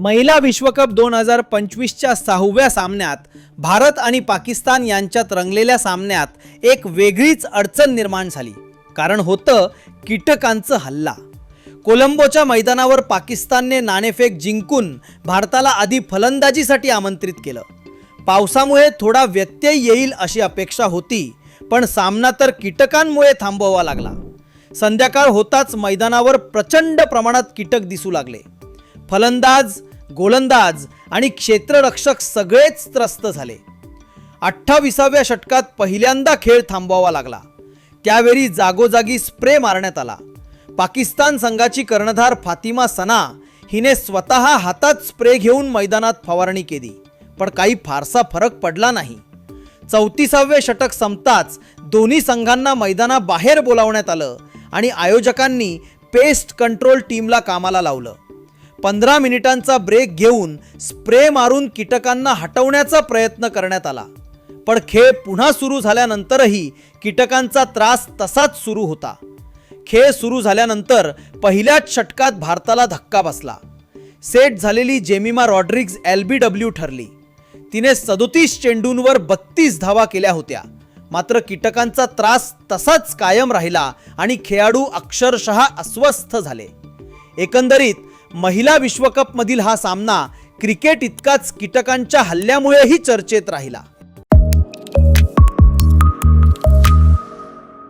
महिला विश्वकप दोन हजार पंचवीसच्या सहाव्या सामन्यात भारत आणि पाकिस्तान यांच्यात रंगलेल्या सामन्यात एक वेगळीच अडचण निर्माण झाली. कारण होतं कीटकांचं हल्ला. कोलंबोच्या मैदानावर पाकिस्तानने नाणेफेक जिंकून भारताला आधी फलंदाजीसाठी आमंत्रित केलं. पावसामुळे थोडा व्यत्यय येईल अशी अपेक्षा होती पण सामना तर कीटकांमुळे थांबवावा लागला. संध्याकाळ होताच मैदानावर प्रचंड प्रमाणात कीटक दिसू लागले. फलंदाज गोलंदाज आणि क्षेत्ररक्षक सगळेच त्रस्त झाले. अठ्ठावीसाव्या षटकात पहिल्यांदा खेळ थांबवावा लागला. त्यावेळी जागोजागी स्प्रे मारण्यात आला. पाकिस्तान संघाची कर्णधार फातिमा सना हिने स्वतः हातात स्प्रे घेऊन मैदानात फवारणी केली पण काही फारसा फरक पडला नाही. चौतीसावे षटक संपताच दोन्ही संघांना मैदानाबाहेर बोलावण्यात आलं आणि आयोजकांनी पेस्ट कंट्रोल टीमला कामाला लावलं. पंधरा मिनिटांचा ब्रेक घेऊन स्प्रे मारून कीटकांना हटवण्याचा प्रयत्न करण्यात आला. पण खेळ पुन्हा सुरू झाल्यानंतरही कीटकांचा त्रास तसाच सुरू होता. खेळ सुरू झाल्यानंतर पहिल्याच षटकात भारताला धक्का बसला. सेट झालेली Jemimah Rodrigues L B W ठरली. तिने सदोतीस चेंडूंवर बत्तीस धावा केल्या होत्या. मात्र कीटकांचा त्रास तसाच कायम राहिला आणि खेळाडू अक्षरशः अस्वस्थ झाले. एकंदरीत महिला विश्वकपमधील हा सामना क्रिकेट इतकाच कीटकांच्या हल्ल्यामुळेही चर्चेत राहिला.